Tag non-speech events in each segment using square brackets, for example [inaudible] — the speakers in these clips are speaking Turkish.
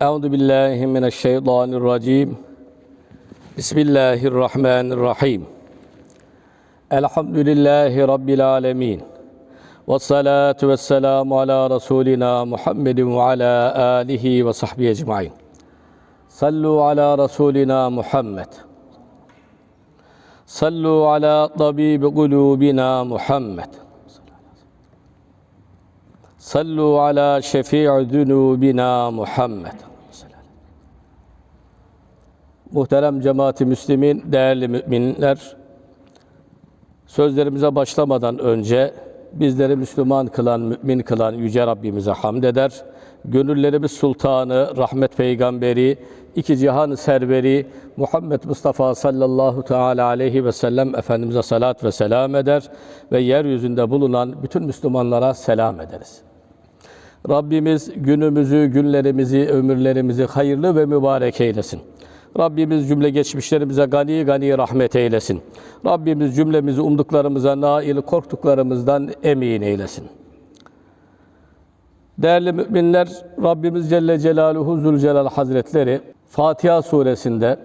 Euzu billahi mineşşeytanirracim. Bismillahirrahmanirrahim. Elhamdülillahi rabbil alamin. Ve salatu vesselamu ala rasulina Muhammedin ve ala alihi ve sahbihi ecmaîn. Sallu ala rasulina Muhammed. Sallu ala tabib kulubina Muhammed. Sallu ala şefii zunubina Muhammed. Muhterem cemaati Müslümin, değerli müminler, sözlerimize başlamadan önce bizleri Müslüman kılan, mümin kılan Yüce Rabbimize hamd eder. Gönüllerimiz sultanı, rahmet peygamberi, iki cihan serveri Muhammed Mustafa sallallahu teala aleyhi ve sellem Efendimiz'e salat ve selam eder ve yeryüzünde bulunan bütün Müslümanlara selam ederiz. Rabbimiz günümüzü, günlerimizi, ömürlerimizi hayırlı ve mübarek eylesin. Rabbimiz cümle geçmişlerimize gani gani rahmet eylesin. Rabbimiz cümlemizi umduklarımıza nail, korktuklarımızdan emin eylesin. Değerli müminler, Rabbimiz Celle Celaluhu Zülcelal Hazretleri Fatiha suresinde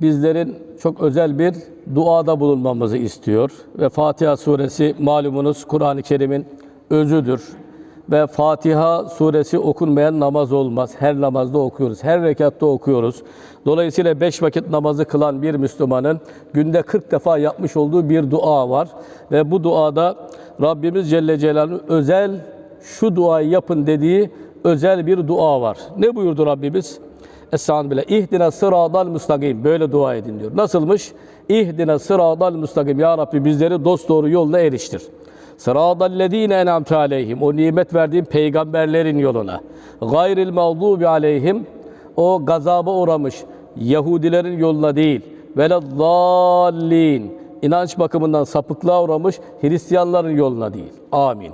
bizlerin çok özel bir duada bulunmamızı istiyor. Ve Fatiha suresi malumunuz Kur'an-ı Kerim'in özüdür. Ve Fatiha suresi okunmayan namaz olmaz. Her namazda okuyoruz, her rekatta okuyoruz. Dolayısıyla beş vakit namazı kılan bir Müslümanın günde 40 defa yapmış olduğu bir dua var. Ve bu duada Rabbimiz Celle Celaluhu özel şu duayı yapın dediği özel bir dua var. Ne buyurdu Rabbimiz? Estağfirullah bile. İhdina sıradal müstakim. Böyle dua edin diyor. Nasılmış? İhdina sıradal müstakim. Ya Rabbi bizleri dost doğru yoluna eriştir. Sıradallezine en'amte aleyhim. O nimet verdiğim peygamberlerin yoluna. Gayril mağdubi aleyhim. O gazaba uğramış Yahudilerin yoluna değil. Veleddallin. İnanç bakımından sapıklığa uğramış Hristiyanların yoluna değil. Amin.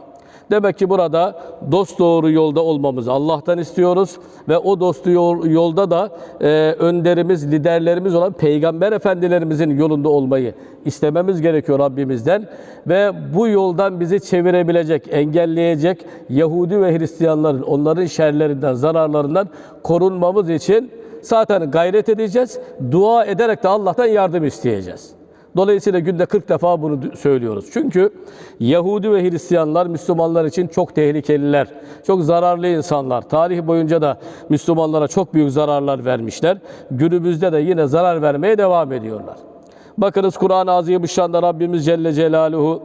Demek ki burada dost doğru yolda olmamızı Allah'tan istiyoruz ve o dostu yol, yolda da e, önderimiz, liderlerimiz olan peygamber efendilerimizin yolunda olmayı istememiz gerekiyor Rabbimizden ve bu yoldan bizi çevirebilecek, engelleyecek Yahudi ve Hristiyanların onların şerlerinden, zararlarından korunmamız için zaten gayret edeceğiz. Dua ederek de Allah'tan yardım isteyeceğiz. Dolayısıyla günde 40 defa bunu söylüyoruz. Çünkü Yahudi ve Hristiyanlar Müslümanlar için çok tehlikeliler, çok zararlı insanlar. Tarih boyunca da Müslümanlara çok büyük zararlar vermişler. Günümüzde de yine zarar vermeye devam ediyorlar. Bakınız Kur'an-ı Azimüşşan'da Rabbimiz Celle Celaluhu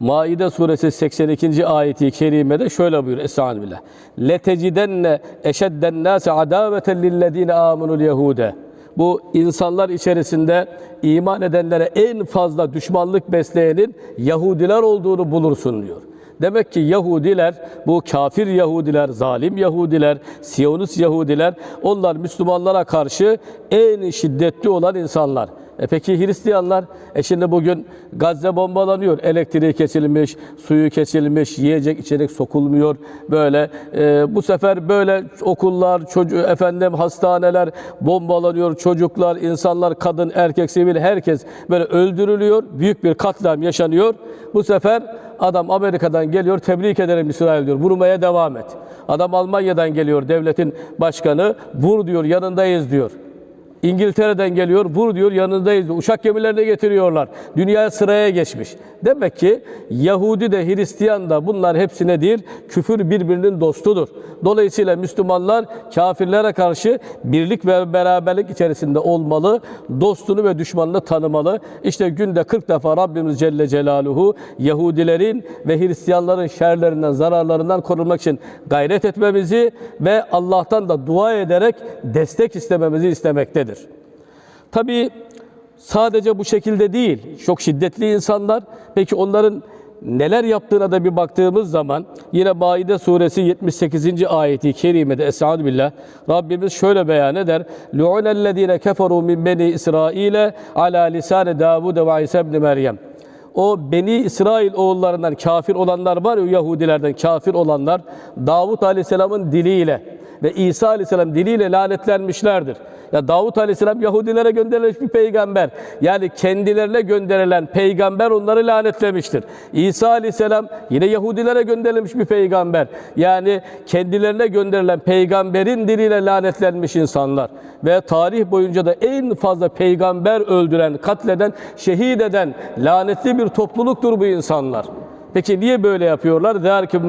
Maide suresi 82. ayeti kerimede şöyle buyuruyor Estağfirullah. Letecidenne eşedden nase adaveten lillezine amunul yehude. Bu insanlar içerisinde iman edenlere en fazla düşmanlık besleyenin Yahudiler olduğunu bulursun diyor. Demek ki Yahudiler, bu kafir Yahudiler, zalim Yahudiler, Siyonist Yahudiler, onlar Müslümanlara karşı en şiddetli olan insanlar. E peki Hristiyanlar? E şimdi bugün Gazze bombalanıyor. Elektriği kesilmiş, suyu kesilmiş, yiyecek içecek sokulmuyor. Böyle e, bu sefer böyle okullar, çocuğu, efendim hastaneler bombalanıyor. Çocuklar, insanlar, kadın, erkek, sivil herkes böyle öldürülüyor. Büyük bir katliam yaşanıyor. Bu sefer adam Amerika'dan geliyor, tebrik ederim İsrail diyor. Vurmaya devam et. Adam Almanya'dan geliyor, devletin başkanı. Vur diyor, yanındayız diyor. İngiltere'den geliyor, vur diyor yanındayız. Uçak gemilerine getiriyorlar. Dünyaya sıraya geçmiş. Demek ki Yahudi de Hristiyan da bunlar hepsine değil, küfür birbirinin dostudur. Dolayısıyla Müslümanlar kafirlere karşı birlik ve beraberlik içerisinde olmalı, dostunu ve düşmanını tanımalı. İşte günde 40 defa Rabbimiz Celle Celaluhu Yahudilerin ve Hristiyanların şerlerinden, zararlarından korunmak için gayret etmemizi ve Allah'tan da dua ederek destek istememizi istemektedir. Tabii sadece bu şekilde değil, çok şiddetli insanlar. Peki onların neler yaptığına da bir baktığımız zaman yine Maide suresi 78. ayeti kerimede Esad billah Rabbimiz şöyle beyan eder. Lu'unellezine keferu min beni İsrail'e ala lisane Davud ve İsa ibn Meryem. O Beni İsrail oğullarından kafir olanlar var ya Yahudilerden kafir olanlar Davut Aleyhisselam'ın diliyle ve İsa Aleyhisselam diliyle lanetlenmişlerdir. Ya Davut Aleyhisselam Yahudilere gönderilmiş bir peygamber. Yani kendilerine gönderilen peygamber onları lanetlemiştir. İsa Aleyhisselam yine Yahudilere gönderilmiş bir peygamber. Yani kendilerine gönderilen peygamberin diliyle lanetlenmiş insanlar. Ve tarih boyunca da en fazla peygamber öldüren, katleden, şehit eden lanetli bir topluluktur bu insanlar. Peki niye böyle yapıyorlar?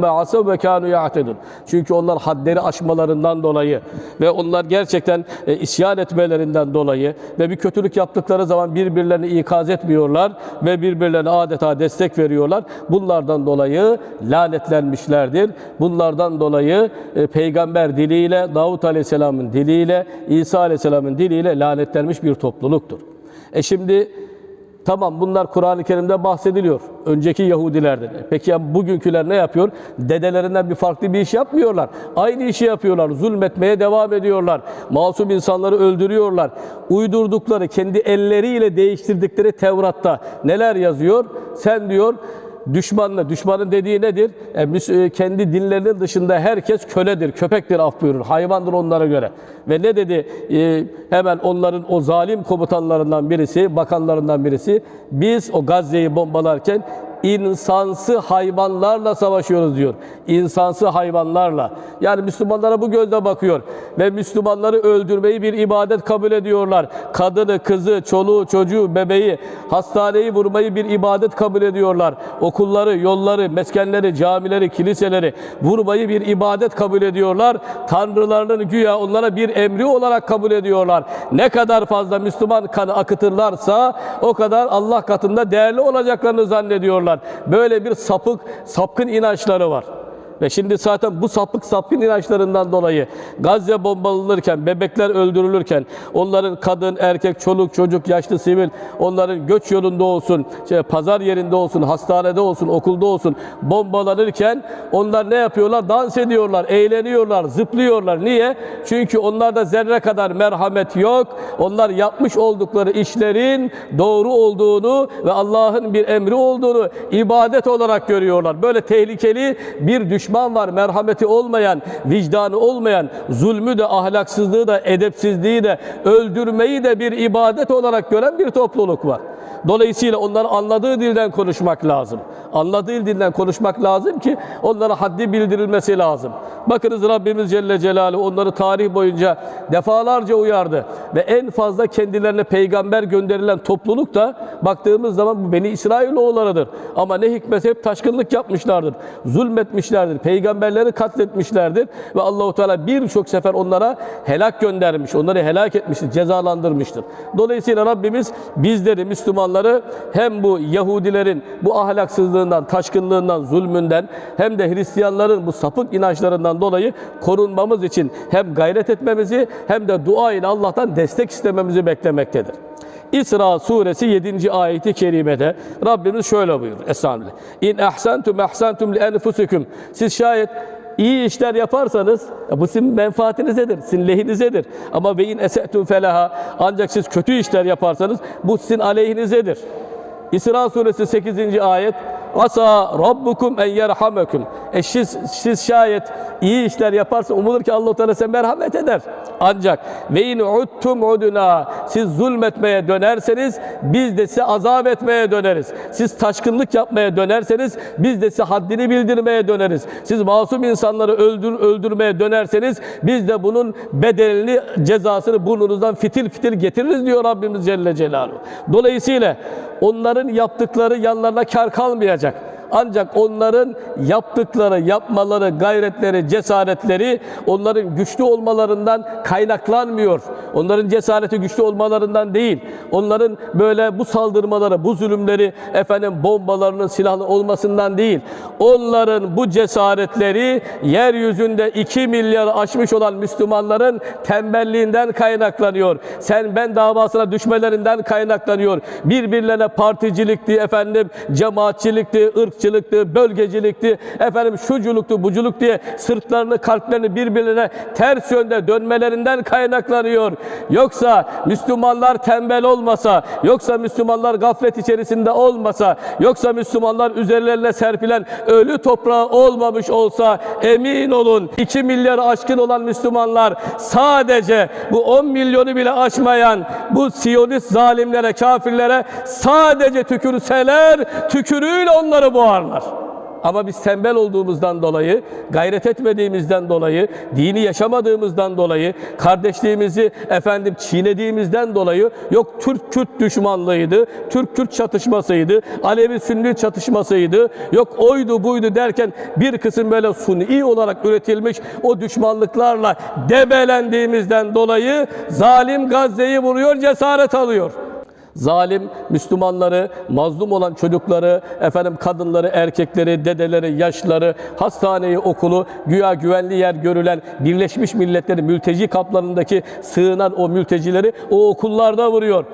Asav ve kanu ya'tedun. Çünkü onlar hadleri aşmalarından dolayı ve onlar gerçekten e, isyan etmelerinden dolayı ve bir kötülük yaptıkları zaman birbirlerini ikaz etmiyorlar ve birbirlerine adeta destek veriyorlar. Bunlardan dolayı lanetlenmişlerdir. Bunlardan dolayı e, peygamber diliyle, Davut Aleyhisselam'ın diliyle, İsa Aleyhisselam'ın diliyle lanetlenmiş bir topluluktur. E şimdi Tamam bunlar Kur'an-ı Kerim'de bahsediliyor. Önceki Yahudilerden. Peki ya bugünküler ne yapıyor? Dedelerinden bir farklı bir iş yapmıyorlar. Aynı işi yapıyorlar. Zulmetmeye devam ediyorlar. Masum insanları öldürüyorlar. Uydurdukları, kendi elleriyle değiştirdikleri Tevrat'ta neler yazıyor? Sen diyor düşmanla, düşmanın dediği nedir? E, e, kendi dinlerinin dışında herkes köledir, köpektir af buyurur. Hayvandır onlara göre. Ve ne dedi? E, hemen onların o zalim komutanlarından birisi, bakanlarından birisi, biz o Gazze'yi bombalarken insansı hayvanlarla savaşıyoruz diyor. İnsansı hayvanlarla. Yani Müslümanlara bu gözle bakıyor. Ve Müslümanları öldürmeyi bir ibadet kabul ediyorlar. Kadını, kızı, çoluğu, çocuğu, bebeği, hastaneyi vurmayı bir ibadet kabul ediyorlar. Okulları, yolları, meskenleri, camileri, kiliseleri vurmayı bir ibadet kabul ediyorlar. Tanrılarının güya onlara bir emri olarak kabul ediyorlar. Ne kadar fazla Müslüman kanı akıtırlarsa o kadar Allah katında değerli olacaklarını zannediyorlar. Böyle bir sapık, sapkın inançları var. Ve şimdi zaten bu sapık sapkın inançlarından dolayı Gazze bombalanırken, bebekler öldürülürken, onların kadın, erkek, çoluk, çocuk, yaşlı, sivil, onların göç yolunda olsun, şey, pazar yerinde olsun, hastanede olsun, okulda olsun bombalanırken onlar ne yapıyorlar? Dans ediyorlar, eğleniyorlar, zıplıyorlar. Niye? Çünkü onlarda zerre kadar merhamet yok. Onlar yapmış oldukları işlerin doğru olduğunu ve Allah'ın bir emri olduğunu ibadet olarak görüyorlar. Böyle tehlikeli bir düşman var. Merhameti olmayan, vicdanı olmayan, zulmü de, ahlaksızlığı da, edepsizliği de, öldürmeyi de bir ibadet olarak gören bir topluluk var. Dolayısıyla onların anladığı dilden konuşmak lazım. Anladığı dilden konuşmak lazım ki onlara haddi bildirilmesi lazım. Bakınız Rabbimiz Celle Celaluhu onları tarih boyunca defalarca uyardı. Ve en fazla kendilerine peygamber gönderilen topluluk da baktığımız zaman bu Beni İsrailoğullarıdır. Ama ne hikmet hep taşkınlık yapmışlardır. Zulmetmişlerdir. Peygamberleri katletmişlerdir. Ve Allahu Teala birçok sefer onlara helak göndermiş. Onları helak etmiştir. Cezalandırmıştır. Dolayısıyla Rabbimiz bizleri Müslümanları hem bu Yahudilerin bu ahlaksızlığından, taşkınlığından, zulmünden hem de Hristiyanların bu sapık inançlarından dolayı korunmamız için hem gayret etmemizi hem de dua ile Allah'tan destek istememizi beklemektedir. İsra suresi 7. ayeti kerimede Rabbimiz şöyle buyurur. Estağfirullah. İn ahsentum ahsentum li enfusikum. Siz şayet iyi işler yaparsanız ya bu sizin menfaatinizedir, sizin lehinizedir. Ama ve in esetum felaha ancak siz kötü işler yaparsanız bu sizin aleyhinizedir. İsra suresi 8. ayet Asa rabbukum en yerhamekum. E siz, siz şayet iyi işler yaparsa umulur ki Allah Teala size merhamet eder. Ancak ve in uttum uduna siz zulmetmeye dönerseniz biz de size azap etmeye döneriz. Siz taşkınlık yapmaya dönerseniz biz de size haddini bildirmeye döneriz. Siz masum insanları öldür, öldürmeye dönerseniz biz de bunun bedelini, cezasını burnunuzdan fitil fitil getiririz diyor Rabbimiz Celle Celaluhu. Dolayısıyla onların yaptıkları yanlarına kar kalmayacak. Ancak onların yaptıkları, yapmaları, gayretleri, cesaretleri onların güçlü olmalarından kaynaklanmıyor. Onların cesareti güçlü olmalarından değil. Onların böyle bu saldırmaları, bu zulümleri, efendim bombalarının, silahlı olmasından değil. Onların bu cesaretleri yeryüzünde 2 milyar aşmış olan Müslümanların tembelliğinden kaynaklanıyor. Sen ben davasına düşmelerinden kaynaklanıyor. Birbirlerine particilikti, efendim cemaatçilikti, ırkçılıktı, bölgecilikti, efendim şuculuktu, buculuk diye sırtlarını, kalplerini birbirine ters yönde dönmelerinden kaynaklanıyor. Yoksa Müslümanlar tembel olmasa, yoksa Müslümanlar gaflet içerisinde olmasa, yoksa Müslümanlar üzerlerine serpilen ölü toprağı olmamış olsa emin olun 2 milyar aşkın olan Müslümanlar sadece bu 10 milyonu bile aşmayan bu Siyonist zalimlere, kafirlere sadece tükürseler tükürüğüyle onları boğarlar. Ama biz tembel olduğumuzdan dolayı, gayret etmediğimizden dolayı, dini yaşamadığımızdan dolayı, kardeşliğimizi efendim çiğnediğimizden dolayı yok Türk-Kürt düşmanlığıydı, Türk-Kürt çatışmasıydı, Alevi-Sünni çatışmasıydı, yok oydu buydu derken bir kısım böyle suni olarak üretilmiş o düşmanlıklarla debelendiğimizden dolayı zalim Gazze'yi vuruyor, cesaret alıyor. Zalim Müslümanları, mazlum olan çocukları, efendim kadınları, erkekleri, dedeleri, yaşlıları, hastaneyi, okulu, güya güvenli yer görülen Birleşmiş Milletler'in mülteci kamplarındaki sığınan o mültecileri o okullarda vuruyor.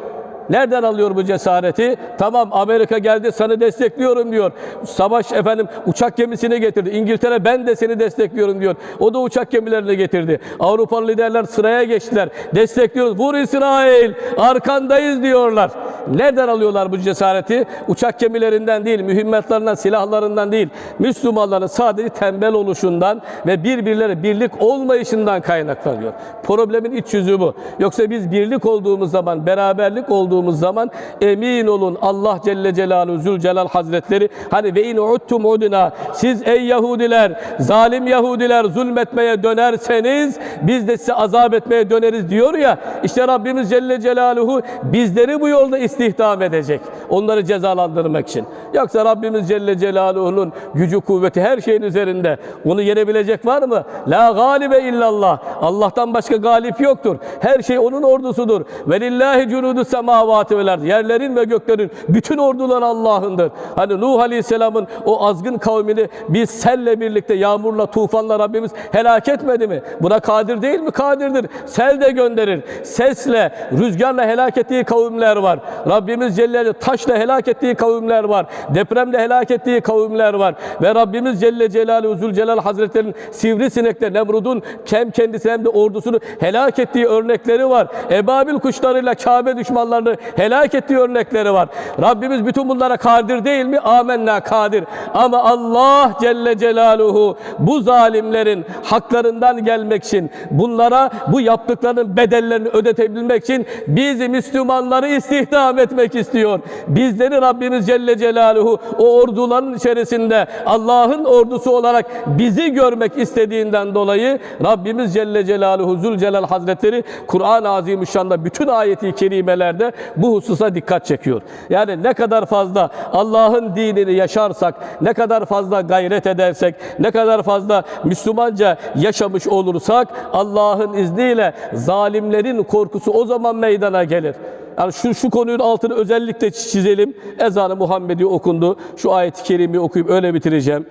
Nereden alıyor bu cesareti? Tamam Amerika geldi sana destekliyorum diyor. Savaş efendim uçak gemisini getirdi. İngiltere ben de seni destekliyorum diyor. O da uçak gemilerini getirdi. Avrupalı liderler sıraya geçtiler. Destekliyoruz. Vur İsrail. Arkandayız diyorlar. Nereden alıyorlar bu cesareti? Uçak gemilerinden değil, mühimmatlarından, silahlarından değil. Müslümanların sadece tembel oluşundan ve birbirleri birlik olmayışından kaynaklanıyor. Problemin iç yüzü bu. Yoksa biz birlik olduğumuz zaman, beraberlik olduğumuz zaman emin olun Allah Celle Celaluhu Zülcelal Hazretleri hani ve in uttum udna siz ey Yahudiler, zalim Yahudiler zulmetmeye dönerseniz biz de size azap etmeye döneriz diyor ya. İşte Rabbimiz Celle Celaluhu bizleri bu yolda istihdam edecek. Onları cezalandırmak için. Yoksa Rabbimiz Celle Celaluhu'nun gücü kuvveti her şeyin üzerinde. Onu yenebilecek var mı? La galibe illallah. Allah'tan başka galip yoktur. Her şey onun ordusudur. Ve lillahi cunudu semavati vel. Yerlerin ve göklerin bütün ordular Allah'ındır. Hani Nuh Aleyhisselam'ın o azgın kavmini biz selle birlikte yağmurla, tufanla Rabbimiz helak etmedi mi? Buna kadir değil mi? Kadirdir. Sel de gönderir. Sesle, rüzgarla helak ettiği kavimler var. Rabbimiz Celle taşla helak ettiği kavimler var. Depremle helak ettiği kavimler var. Ve Rabbimiz Celle Celaluhu Zülcelal Hazretleri'nin sivrisinekle Nemrud'un hem kendisi hem de ordusunu helak ettiği örnekleri var. Ebabil kuşlarıyla Kabe düşmanlarını helak ettiği örnekleri var. Rabbimiz bütün bunlara kadir değil mi? Amenna kadir. Ama Allah Celle Celaluhu bu zalimlerin haklarından gelmek için bunlara bu yaptıklarının bedellerini ödetebilmek için bizi Müslümanları istihdam etmek istiyor. Bizleri Rabbimiz Celle Celaluhu o orduların içerisinde Allah'ın ordusu olarak bizi görmek istediğinden dolayı Rabbimiz Celle Celaluhu Zülcelal Hazretleri Kur'an-ı Azimüşşan'da bütün ayeti kerimelerde bu hususa dikkat çekiyor. Yani ne kadar fazla Allah'ın dinini yaşarsak, ne kadar fazla gayret edersek, ne kadar fazla Müslümanca yaşamış olursak Allah'ın izniyle zalimlerin korkusu o zaman meydana gelir. Yani şu, şu konunun altını özellikle çizelim. Ezanı Muhammedi okundu. Şu ayet-i kerimeyi okuyup öyle bitireceğim.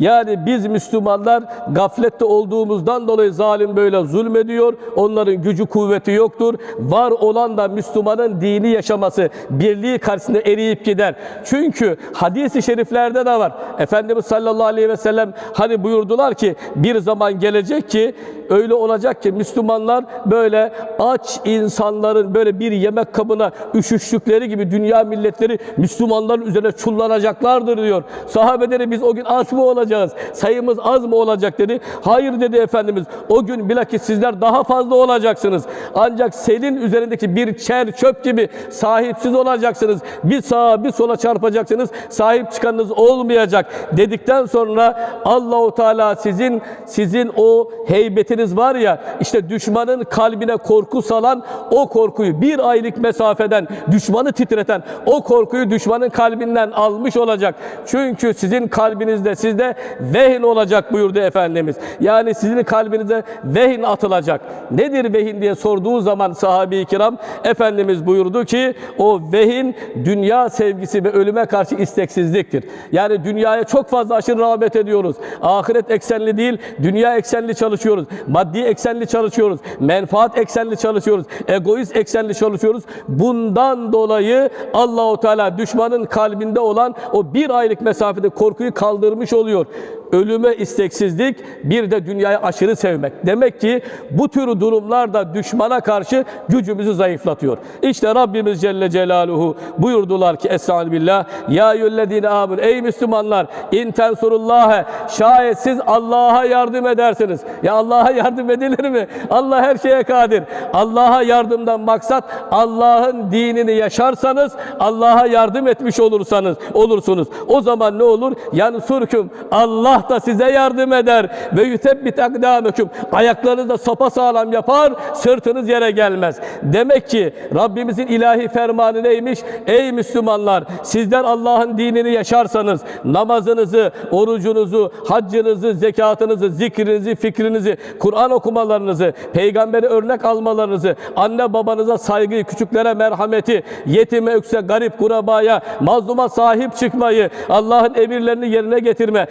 Yani biz Müslümanlar gaflette olduğumuzdan dolayı zalim böyle zulmediyor. Onların gücü kuvveti yoktur. Var olan da Müslümanın dini yaşaması, birliği karşısında eriyip gider. Çünkü hadis-i şeriflerde de var. Efendimiz sallallahu aleyhi ve sellem hani buyurdular ki bir zaman gelecek ki öyle olacak ki Müslümanlar böyle aç insanların böyle bir yemek kabına üşüştükleri gibi dünya milletleri Müslümanların üzerine çullanacaklardır diyor. Sahabeleri biz o gün aç mı olacağız? Sayımız az mı olacak dedi. Hayır dedi Efendimiz. O gün bilakis sizler daha fazla olacaksınız. Ancak selin üzerindeki bir çer çöp gibi sahipsiz olacaksınız. Bir sağa bir sola çarpacaksınız. Sahip çıkanınız olmayacak dedikten sonra Allahu Teala sizin sizin o heybetiniz var ya işte düşmanın kalbine korku salan o korkuyu bir aylık mesafeden düşmanı titreten o korkuyu düşmanın kalbinden almış olacak. Çünkü sizin kalbinizde sizde vehin olacak buyurdu Efendimiz. Yani sizin kalbinize vehin atılacak. Nedir vehin diye sorduğu zaman sahabe-i kiram Efendimiz buyurdu ki o vehin dünya sevgisi ve ölüme karşı isteksizliktir. Yani dünyaya çok fazla aşırı rağbet ediyoruz. Ahiret eksenli değil, dünya eksenli çalışıyoruz. Maddi eksenli çalışıyoruz. Menfaat eksenli çalışıyoruz. Egoist eksenli çalışıyoruz. Bundan dolayı Allahu Teala düşmanın kalbinde olan o bir aylık mesafede korkuyu kaldırmış oluyor. out ölüme isteksizlik, bir de dünyayı aşırı sevmek. Demek ki bu tür durumlar da düşmana karşı gücümüzü zayıflatıyor. İşte Rabbimiz Celle Celaluhu buyurdular ki Estaizu billah Ya eyyühellezine amin Ey Müslümanlar in tensurullâhe şayet siz Allah'a yardım edersiniz. Ya Allah'a [laughs] yardım edilir mi? Allah her şeye kadir. Allah'a yardımdan maksat Allah'ın dinini yaşarsanız Allah'a yardım etmiş olursanız olursunuz. O zaman ne olur? Yansurkum Allah da size yardım eder ve yutebbit akdamüküm ayaklarınızı da sopa sağlam yapar sırtınız yere gelmez. Demek ki Rabbimizin ilahi fermanı neymiş? Ey Müslümanlar sizler Allah'ın dinini yaşarsanız namazınızı, orucunuzu, haccınızı, zekatınızı, zikrinizi, fikrinizi, Kur'an okumalarınızı, peygamberi örnek almalarınızı, anne babanıza saygıyı, küçüklere merhameti, yetime, ökse, garip, kurabaya, mazluma sahip çıkmayı, Allah'ın emirlerini yerine getirme,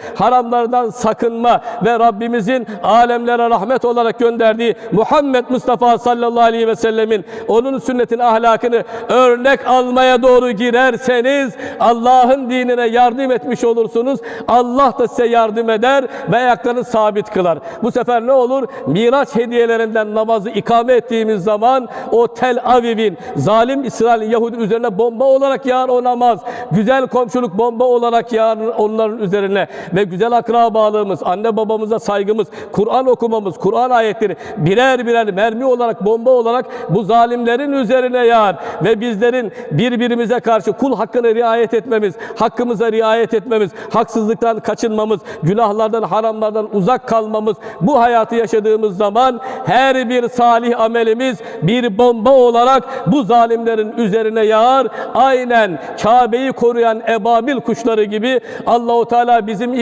haramlardan sakınma ve Rabbimizin alemlere rahmet olarak gönderdiği Muhammed Mustafa sallallahu aleyhi ve sellemin onun sünnetin ahlakını örnek almaya doğru girerseniz Allah'ın dinine yardım etmiş olursunuz. Allah da size yardım eder ve ayaklarını sabit kılar. Bu sefer ne olur? Miraç hediyelerinden namazı ikame ettiğimiz zaman o Tel Aviv'in zalim İsrail Yahudi üzerine bomba olarak yağar o namaz. Güzel komşuluk bomba olarak yağar onların üzerine ve güzel akrabalığımız, anne babamıza saygımız, Kur'an okumamız, Kur'an ayetleri birer birer mermi olarak, bomba olarak bu zalimlerin üzerine yağar ve bizlerin birbirimize karşı kul hakkına riayet etmemiz, hakkımıza riayet etmemiz, haksızlıktan kaçınmamız, günahlardan, haramlardan uzak kalmamız, bu hayatı yaşadığımız zaman her bir salih amelimiz bir bomba olarak bu zalimlerin üzerine yağar. Aynen Kabe'yi koruyan ebabil kuşları gibi Allahu Teala bizim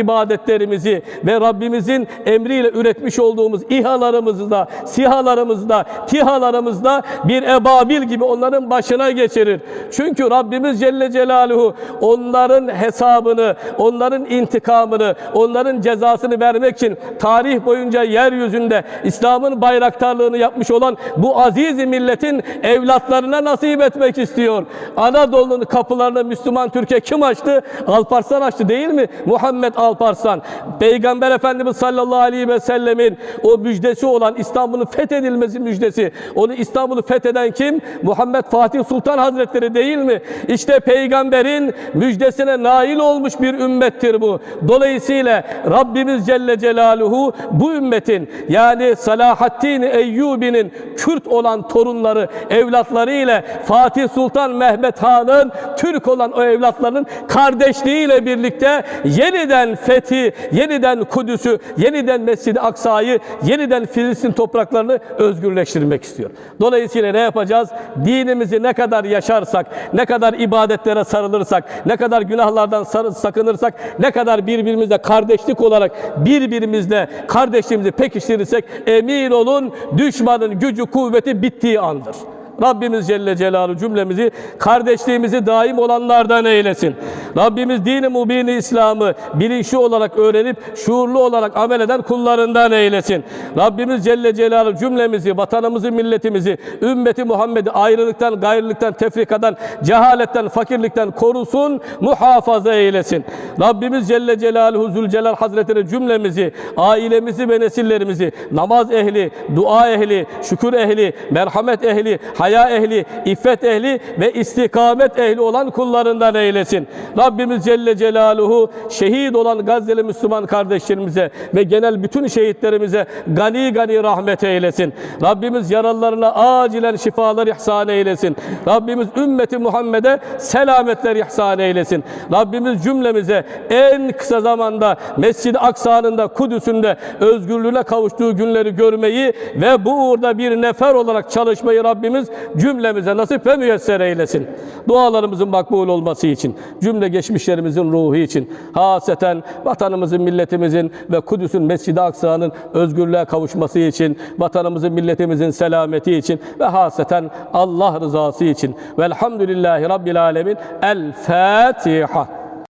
ibadetlerimizi ve Rabbimizin emriyle üretmiş olduğumuz İHA'larımızda, SİHA'larımızda, TİHA'larımızda bir ebabil gibi onların başına geçirir. Çünkü Rabbimiz Celle Celaluhu onların hesabını, onların intikamını, onların cezasını vermek için tarih boyunca yeryüzünde İslam'ın bayraktarlığını yapmış olan bu aziz milletin evlatlarına nasip etmek istiyor. Anadolu'nun kapılarını Müslüman Türkiye kim açtı? Alparslan açtı değil mi? Muhammed Alparslan. Peygamber Efendimiz sallallahu aleyhi ve sellemin o müjdesi olan İstanbul'un fethedilmesi müjdesi. Onu İstanbul'u fetheden kim? Muhammed Fatih Sultan Hazretleri değil mi? İşte peygamberin müjdesine nail olmuş bir ümmettir bu. Dolayısıyla Rabbimiz Celle Celaluhu bu ümmetin yani Salahaddin Eyyubi'nin Kürt olan torunları, evlatları ile Fatih Sultan Mehmet Han'ın Türk olan o evlatlarının kardeşliğiyle birlikte yeniden fethi, yeniden Kudüs'ü, yeniden Mescid-i Aksa'yı, yeniden Filistin topraklarını özgürleştirmek istiyor. Dolayısıyla ne yapacağız? Dinimizi ne kadar yaşarsak, ne kadar ibadetlere sarılırsak, ne kadar günahlardan sakınırsak, ne kadar birbirimizle kardeşlik olarak birbirimizle kardeşliğimizi pekiştirirsek emin olun düşmanın gücü kuvveti bittiği andır. Rabbimiz Celle Celaluhu cümlemizi kardeşliğimizi daim olanlardan eylesin. Rabbimiz dini mubini İslam'ı bilinçli olarak öğrenip şuurlu olarak amel eden kullarından eylesin. Rabbimiz Celle Celaluhu cümlemizi, vatanımızı, milletimizi, ümmeti Muhammed'i ayrılıktan, gayrılıktan, tefrikadan, cehaletten, fakirlikten korusun, muhafaza eylesin. Rabbimiz Celle Celaluhu Zülcelal Hazretleri cümlemizi, ailemizi ve nesillerimizi namaz ehli, dua ehli, şükür ehli, merhamet ehli, haya ehli, iffet ehli ve istikamet ehli olan kullarından eylesin. Rabbimiz Celle Celaluhu şehit olan Gazze'li Müslüman kardeşlerimize ve genel bütün şehitlerimize gani gani rahmet eylesin. Rabbimiz yaralılarına acilen şifalar ihsan eylesin. Rabbimiz ümmeti Muhammed'e selametler ihsan eylesin. Rabbimiz cümlemize en kısa zamanda Mescid-i Aksa'nın da Kudüs'ün de özgürlüğüne kavuştuğu günleri görmeyi ve bu uğurda bir nefer olarak çalışmayı Rabbimiz cümlemize nasip ve müyesser eylesin. Dualarımızın makbul olması için, cümle geçmişlerimizin ruhu için, haseten vatanımızın, milletimizin ve Kudüs'ün Mescid-i Aksa'nın özgürlüğe kavuşması için, vatanımızın, milletimizin selameti için ve haseten Allah rızası için. Velhamdülillahi Rabbil Alemin. El Fatiha.